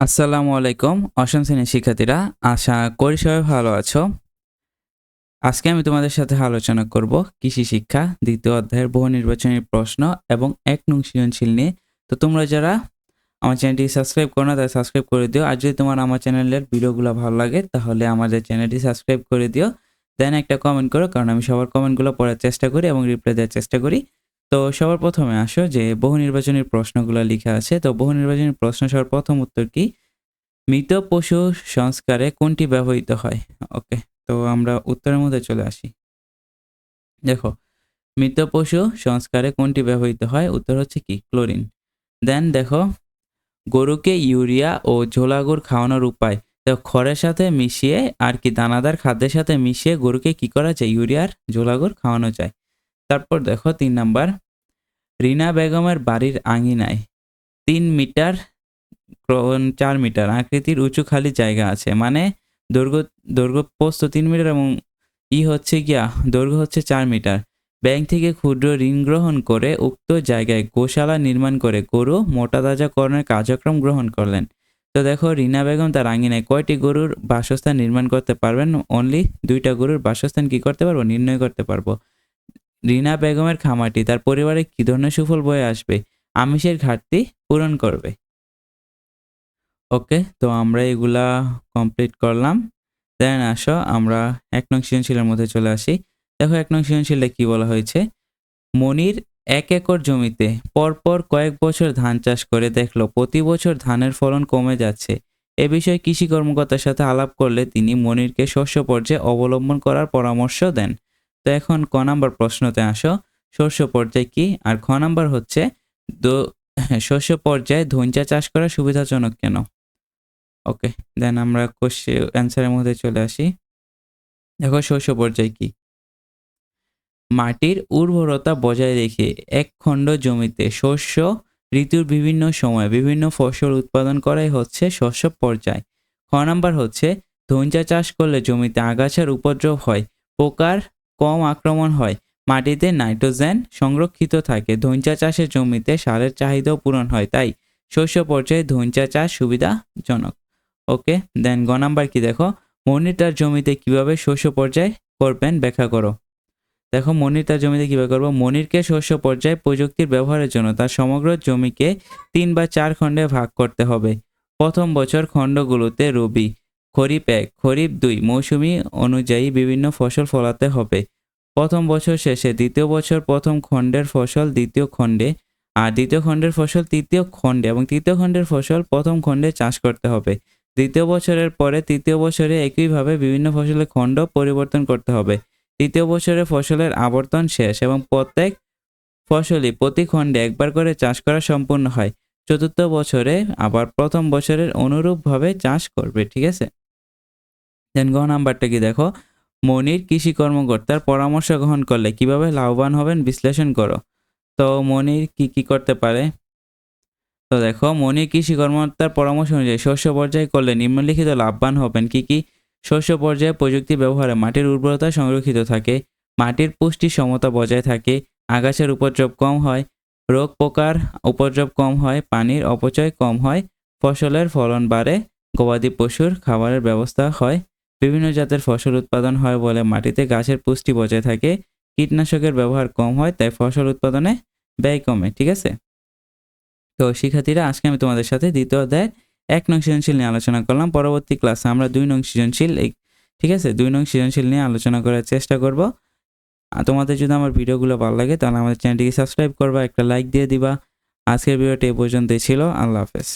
আসসালামু আলাইকুম অসম শ্রেণির শিক্ষার্থীরা, আশা করি সবাই ভালো আছো। আজকে আমি তোমাদের সাথে আলোচনা করব কৃষি শিক্ষা, দ্বিতীয় অধ্যায়ের বহু নির্বাচনী প্রশ্ন এবং এক নং সৃজনশীল নিয়ে। তো তোমরা যারা আমার চ্যানেলটি সাবস্ক্রাইব করো না তারা সাবস্ক্রাইব করে দিও। আর যদি তোমার আমার চ্যানেলের ভিডিওগুলো ভালো লাগে, তাহলে আমাদের চ্যানেলটি সাবস্ক্রাইব করে দিও। দেন একটা কমেন্ট করো, কারণ আমি সবার কমেন্টগুলো পড়ার চেষ্টা করি এবং রিপ্লাই দেওয়ার চেষ্টা করি। তো সবার প্রথমে আসো যে বহু নির্বাচনের প্রশ্নগুলো লেখা আছে। তো বহু নির্বাচনের প্রশ্ন সবার প্রথম উত্তর কি? মৃত পশু সংস্কারে কোনটি ব্যবহৃত হয়? ওকে, তো আমরা উত্তরের মধ্যে চলে আসি। দেখো, মৃত পশু সংস্কারে কোনটি ব্যবহৃত হয়? উত্তর হচ্ছে কি? ক্লোরিন। দেন দেখো, গরুকে ইউরিয়া ও ঝোলাগুড় খাওয়ানোর উপায়। তো খড়ের সাথে মিশিয়ে আর কি দানাদার খাদ্যের সাথে মিশিয়ে গরুকে কি করা যায়? ইউরিয়ার ঝোলাগুড় খাওয়ানো যায়। তারপর দেখো তিন নাম্বার, রিনা বেগমের বাড়ির আঙিনায় তিন মিটার চার মিটার, আকৃতির উঁচু খালি জায়গা আছে। মানে দৈর্ঘ্য দৈর্ঘ্য পোস্ত তিন মিটার এবং ই হচ্ছে গিয়া দৈর্ঘ্য হচ্ছে চার মিটার। ব্যাংক থেকে ক্ষুদ্র ঋণ গ্রহণ করে উক্ত জায়গায় গোশালা নির্মাণ করে গরু মোটা তাজাকরণের কার্যক্রম গ্রহণ করলেন। তো দেখো রিনা বেগম তার আঙিনায় কয়টি গরুর বাসস্থান নির্মাণ করতে পারবেন? অনলি দুইটা গরুর বাসস্থান কি করতে পারব? নির্ণয় করতে পারব। রিনা বেগমের খামারটি তার পরিবারে কি ধরনের সুফল বয়ে আসবে, আমিষের ঘাটতি পূরণ করবে। ওকে, তো আমরা এগুলা কমপ্লিট করলাম। দেন আসো, আমরা এক নং সৃজনশীলের মধ্যে চলে আসি। দেখো এক নং সৃজনশীলে কি বলা হয়েছে? মনির এক একর জমিতে পরপর কয়েক বছর ধান চাষ করে দেখল, প্রতি বছর ধানের ফলন কমে যাচ্ছে। এ বিষয়ে কৃষি কর্মকর্তার সাথে আলাপ করলে তিনি মনিরকে শস্য পর্যায়ে অবলম্বন করার পরামর্শ দেন। তো এখন ক নাম্বার প্রশ্নতে আসো। শস্য পর্যায় কি? আর খ নাম্বার হচ্ছে শস্য পর্যায়ে ধৈঞ্চা চাষ করা সুবিধাজনক কেন? ওকে, দেন আমরা কোশ্চেন অ্যান্সারের মধ্যে চলে আসি। দেখো শস্য পর্যায় কি? মাটির উর্বরতা বজায় রেখে এক খণ্ড জমিতে শস্য ঋতুর বিভিন্ন সময় বিভিন্ন ফসল উৎপাদন করাই হচ্ছে শস্য পর্যায়। খ নাম্বার হচ্ছে ধৈঞ্চা চাষ করলে জমিতে আগাছার উপদ্রব হয়, পোকার কম আক্রমণ হয়। মাটিতে নাইট্রোজেন সংরক্ষিত থাকে। ধৈঞ্চা চাষের জমিতে সারের চাহিদাও পূরণ হয়, তাই শস্য পর্যায়ে ধৈঞ্চা চাষ সুবিধাজনক। ওকে, দেন গ নাম্বার কি দেখো? মনির তার জমিতে কীভাবে শস্য পর্যায় করবেন ব্যাখ্যা করো। দেখো মনির তার জমিতে কীভাবে করব? মনিরকে শস্য পর্যায়ে প্রযুক্তির ব্যবহারের জন্য তার সমগ্র জমিকে তিন বা চার খণ্ডে ভাগ করতে হবে। প্রথম বছর খণ্ডগুলোতে রবি। খরিফ এক, খরিফ দুই। মৌসুমি অনুযায়ী বিভিন্ন ফসল ফলাতে হবে। প্রথম বছর শেষে দ্বিতীয় বছর প্রথম খণ্ডের ফসল দ্বিতীয় খণ্ডে, আর দ্বিতীয় খণ্ডের ফসল তৃতীয় খণ্ডে এবং তৃতীয় খণ্ডের ফসল প্রথম খণ্ডে চাষ করতে হবে। দ্বিতীয় বছরের পরে তৃতীয় বছরে একইভাবে বিভিন্ন ফসলের খণ্ড পরিবর্তন করতে হবে। তৃতীয় বছরে ফসলের আবর্তন শেষ এবং প্রত্যেক ফসলই প্রতি খণ্ডে একবার করে চাষ করা সম্পূর্ণ হয়। চতুর্থ বছরে আবার প্রথম বছরের অনুরূপভাবে চাষ করবে, ঠিক আছে? দেন গ নাম্বারটা কি দেখো? মনির কৃষি কর্মকর্তার পরামর্শ গ্রহণ করলে কীভাবে লাভবান হবেন বিশ্লেষণ করো। তো মনির কি কি করতে পারে? তো দেখো, মনির কৃষি কর্মকর্তার পরামর্শ অনুযায়ী শস্য পর্যায়ে করলে নিম্নলিখিত লাভবান হবেন কি কি? শস্য পর্যায়ে প্রযুক্তি ব্যবহারে মাটির উর্বরতা সংরক্ষিত থাকে, মাটির পুষ্টি সমতা বজায় থাকে, আগাছার উপদ্রব কম হয়, রোগ পোকার উপদ্রব কম হয়, পানির অপচয় কম হয়, ফসলের ফলন বাড়ে, গবাদি পশুর খাবারের ব্যবস্থা হয়। বিভিন্ন জাতের ফসল উৎপাদন হয় বলে মাটিতে গাছের পুষ্টি বজায় থাকে, কীটনাশকের ব্যবহার কম হয়, তাই ফসল উৎপাদনে ব্যয় কমে, ঠিক আছে? তো শিক্ষার্থীরা, আজকে আমি তোমাদের সাথে দ্বিতীয় অধ্যায় এক নং সৃজনশীল নিয়ে আলোচনা করলাম। পরবর্তী ক্লাসে আমরা দুই নং সৃজনশীল ঠিক আছে? দুই নং সৃজনশীল নিয়ে আলোচনা করার চেষ্টা করব। তোমাদের যদি আমার ভিডিওগুলো ভালো লাগে, তাহলে আমাদের চ্যানেলটিকে সাবস্ক্রাইব করবা, একটা লাইক দিয়ে দিবা। আজকের ভিডিওটি এ পর্যন্তই ছিল। আল্লাহ হাফেজ।